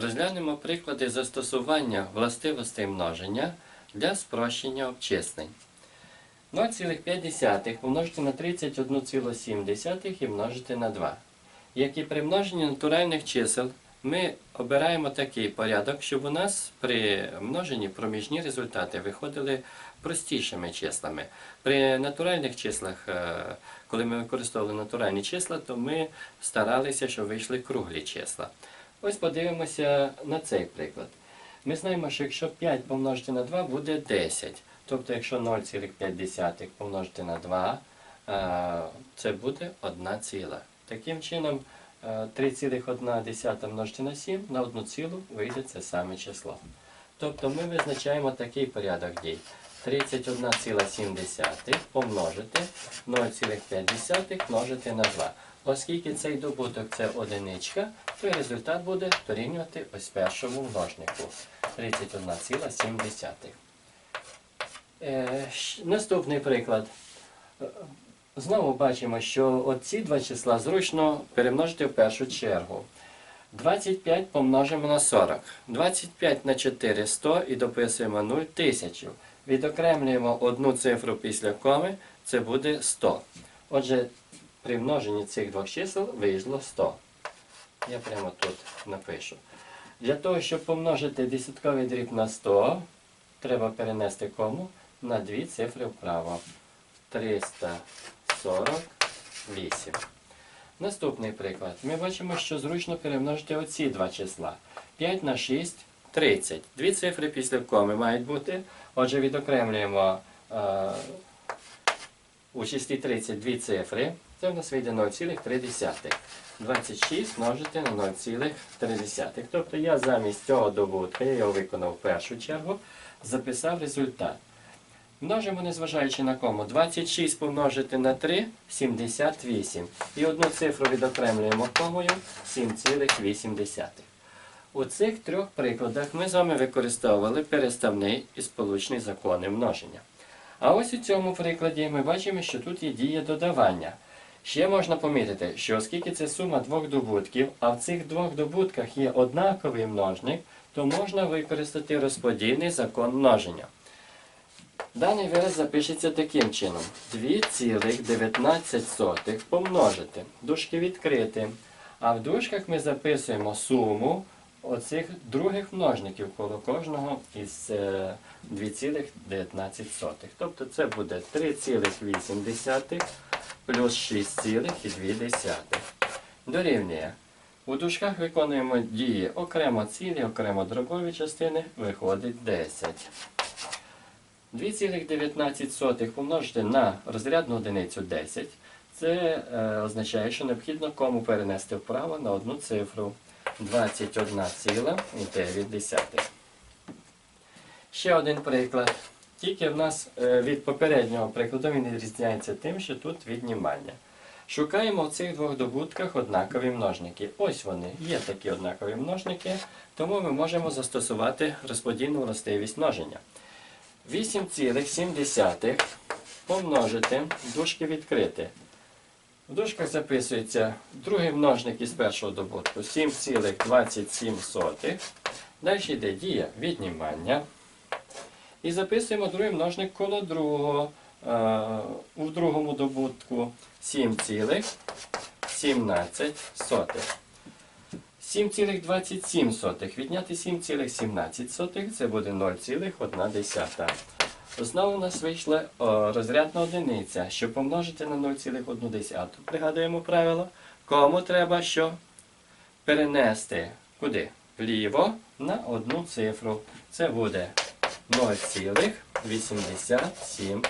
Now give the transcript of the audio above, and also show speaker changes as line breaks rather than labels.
Розглянемо приклади застосування властивостей множення для спрощення обчислень. 0,5 помножити на 31,7 і множити на 2. Як і при множенні натуральних чисел, ми обираємо такий порядок, щоб у нас при множенні проміжні результати виходили простішими числами. При натуральних числах, е, коли ми використовували натуральні числа, то ми старалися, щоб вийшли круглі числа. Ось подивимося на цей приклад. Ми знаємо, що якщо 5 помножити на 2 буде 10. Тобто, якщо 0,5 помножити на 2, е, це буде 1 ціла. Таким чином, е, 3,1 множити на 7 на 1 цілу вийде це саме число. Тобто ми визначаємо такий порядок дій. 31,7 помножити 0,5 множити на 2. Оскільки цей добуток це одиничка, то результат буде дорівнювати ось першому множнику 31,7. Е, Наступний приклад. Е, Знову бачимо, що оці два числа зручно перемножити в першу чергу. 25 помножимо на 40. 25 на 4 – 100 і дописуємо 0 тисячу. Відокремлюємо одну цифру після коми, це буде 100. Отже, при множенні цих двох чисел вийшло 100. Я прямо тут напишу. Для того, щоб помножити десятковий дріб на 100, треба перенести кому на дві цифри вправо. 348. Наступний приклад. Ми бачимо, що зручно перемножити оці два числа. 5 на 6 30. Дві цифри після коми мають бути. Отже, відокремлюємо е, у числі 30 дві цифри. Це в нас вийде 0,3. 26 множити на 0,3. Тобто я замість цього добутка, я його виконав в першу чергу, записав результат. Множимо, незважаючи на кому. 26 помножити на 3 78. І одну цифру відокремлюємо комою 7,8. У цих трьох прикладах ми з вами використовували переставний і сполучний закони множення. А ось у цьому прикладі ми бачимо, що тут є дія додавання. Ще можна помітити, що оскільки це сума двох добутків, а в цих двох добутках є однаковий множник, то можна використати розподільний закон множення. Даний вираз запишеться таким чином. 2,19 помножити. Дужки відкрити. А в дужках ми записуємо суму оцих других множників коло кожного із е, 2,19. Тобто це буде 3,8 плюс 6,2. Дорівнює. У дужках виконуємо дії окремо цілі, окремо дробові частини, виходить 10. 2,19 помножити на розрядну одиницю 10. Це е, означає, що необхідно кому перенести вправо на одну цифру 21,9. Ще один приклад. Тільки в нас е, від попереднього прикладу він відрізняється тим, що тут віднімання. Шукаємо в цих двох добутках однакові множники. Ось вони, є такі однакові множники, тому ми можемо застосувати розподільну властивість множення. 8,7 помножити, дужки відкрити. В дужках записується другий множник із першого добутку 7,27. Далі йде дія віднімання. І записуємо другий множник коло другого. Е, у другому добутку 7,17. 7,27 відняти 7,17 це буде 0,1. Знову у нас вийшла о, розрядна одиниця. Щоб помножити на 0,1. Пригадуємо правило. Кому треба що? Перенести куди? Вліво на одну цифру. Це буде 0,87.